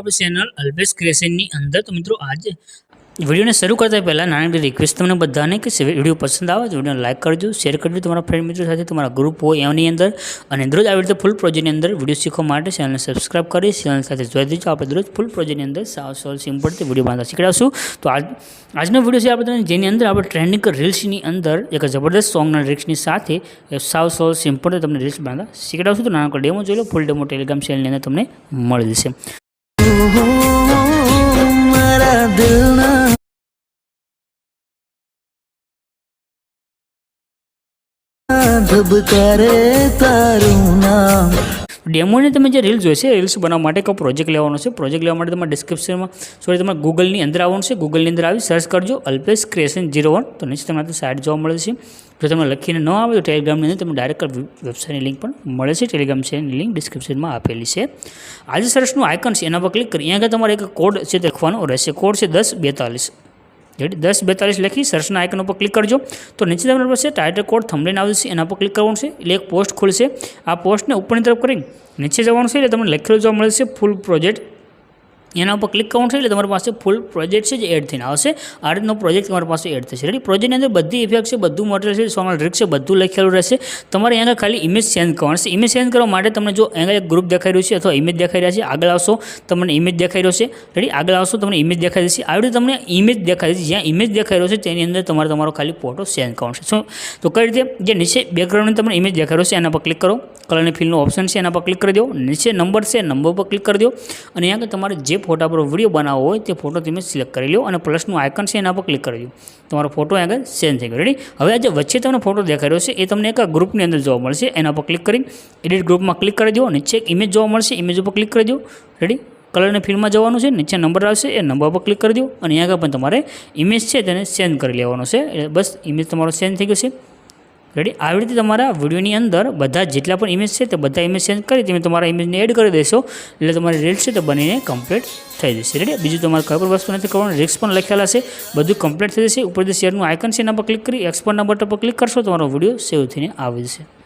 આપણી ચેનલ અલ્પેશ ક્રેશનની અંદર. તો મિત્રો, આજે વિડીયોને શરૂ કરતા પહેલાં નાની રિક્વેસ્ટ તમને બધાને કે વીડિયો પસંદ આવે તો વિડીયોને લાઇક કરજો શેર કરજો. તમારા ફ્રેન્ડ મિત્રો સાથે તમારા ગ્રુપ હોય એની અંદર. અને દરરોજ આવી રીતે ફૂલ પ્રોજેક્ટની અંદર વીડિયો શીખવા માટે ચેનલને સબસ્ક્રાઇબ કરી ચેનલ સાથે જોઈ દેજો. આપણે દરરોજ ફૂલ પ્રોજેક્ટની અંદર સાવ સોલ સિમ્પલથી વીડિયો બાંધવા શીખડાવશું. તો આજ, આજનો વીડિયો છે આપણે જેની અંદર આપણે ટ્રેન્ડિંગ રીલ્સની અંદર એક જબરદસ્ત સોંગના રીલ્સની સાથે સાવ સોલ સિમ્પલથી તમને રીલ્સ બાંધવા શીખડાવશું. તો નાના ડેમો જોઈ લો ફૂલ ડેમો ટેલિગ્રામ ચેનલની અંદર તમને મળી જશે. મારા દિલના ધબકારે તારું નામ. ડેમોને તમે જે રીલ્સ જોઈશે રીલ્સ બનાવવા માટે કયો પ્રોજેક્ટ લેવાનો છે? પ્રોજેક્ટ લેવા માટે તમારે ડિસ્ક્રિપ્શનમાં સોરી તમારે ગૂગલની અંદર આવવાનું છે. ગૂગલની અંદર આવી સર્ચ કરજો, અલ્પેશ ક્રિએશન જીરો વન તો નીચે તમને સાઇટ જોવા મળે છે. જો તમને લખીને ન આવે તો ટેલિગ્રામની અંદર તમને ડાયરેક્ટ વેબસાઇટની લિંક પણ મળે છે. ટેલિગ્રામ છે લિંક ડિસ્ક્રિપ્શનમાં આપેલી છે. આજે સરસનું આઇકન છે, એના પર ક્લિક કરી. અહીંયા તમારે એક કોડ છે તે લખવાનો, રહેશે. કોડ છે દસ બેતાલીસ. રેડી દસ બેતાલીસ લખી સર્ચના આઇકન ઉપર ક્લિક કરજો. તો નીચે તમને પાસે ટાઇટલ કોડ થંબલેન આવશે, એના પર ક્લિક કરવાનું છે. એટલે એક પોસ્ટ ખુલશે. આ પોસ્ટને ઉપરની તરફ કરી નીચે જવાનું છે એટલે તમને લખેલું જોવા મળશે ફૂલ પ્રોજેક્ટ એના ઉપર ક્લિક કરવાનું છે એટલે તમારી પાસે ફૂલ પ્રોજેક્ટ છે જે એડ થઈને આવશે. આ રીતનો પ્રોજેક્ટ તમારી પાસે એડ થશે. રેડી પ્રોજેક્ટની અંદર બધી ઇફેક્ટ છે, બધું મટીરિયલ છે સોમલ ડ્રિક છે, બધું લખેલું રહેશે. તમારે અહીંયા ખાલી ઇમેજ સેન્ડ કરવાનું છે. ઇમેજ સેન્ડ કરવા માટે તમને જો અહીંયા એક ગ્રુપ દેખાઈ રહ્યું છે અથવા ઇમેજ દેખાઈ રહ્યા છે, આગળ આવશો, તમને ઇમેજ દેખાઈ રહ્યો છે. રેડી આગળ આવશો, તમને ઇમેજ દેખાઈ જશે. આવી રીતે તમને ઇમેજ દેખાઈ જશે. જ્યાં ઇમેજ દેખાઈ રહ્યો છે, તેની અંદર તમારે તમારો ખાલી ફોટો સેન્ડ કરવાનો છે. તો કઈ રીતે? જે નીચે બેકગ્રાઉન્ડની તમને ઇમેજ દેખાઈ રહ્યો છે, એના પર ક્લિક કરો. કલરની ફિલનું ઓપ્શન છે, એના પર ક્લિક કરી દો. નીચે નંબર છે નંબર પર ક્લિક કરી દો. અને અહીંયા તમારે જે ફોટા પર વીડિયો બનાવવો હોય, તે ફોટો તમે સિલેક્ટ કરી લો અને પ્લસનું આઇકન છે, એના પર ક્લિક કરી દો. તમારો ફોટો આગળ સેન્ડ થઈ ગયો. રેડી હવે આ વચ્ચે તમને ફોટો દેખાઈ રહ્યો છે, એ તમને એક ગ્રુપની અંદર જોવા મળશે. એના પર ક્લિક કરી એડિટ ગ્રુપમાં ક્લિક કરી દો નીચે એક ઇમેજ જોવા મળશે. ઇમેજ ઉપર ક્લિક કરી દો. રેડી કલરની ફિલ્ડમાં જવાનું છે, નીચે નંબર આવશે, એ નંબર પર ક્લિક કરી દો. અને અહીંયા આગળ પણ તમારે ઇમેજ છે, તેને સેન્ડ કરી લેવાનો છે. એટલે બસ ઇમેજ તમારો સેન્ડ થઈ ગયો છે. રેડી આવી રીતે તમારા વિડીયોની અંદર બધા જેટલા પણ ઇમેજ છે તે બધા ઇમેજ સેન્ડ કરી તમે તમારા ઇમેજને એડ કરી દેશો. એટલે તમારી રીલ્સ છે તે બનીને કમ્પ્લીટ થઈ જશે. રેડી બીજું તમારે કોઈ પણ વસ્તુ નથી કરવાનું. રિક્સ પણ લખેલા છે. બધું કમ્પ્લીટ થઈ જશે. ઉપર જે શેરનું આઇકન છે એના પર ક્લિક કરી એક્સપોર્ટના બટન પર ક્લિક કરશો, તમારો વીડિયો સેવ થઈને આવી જશે.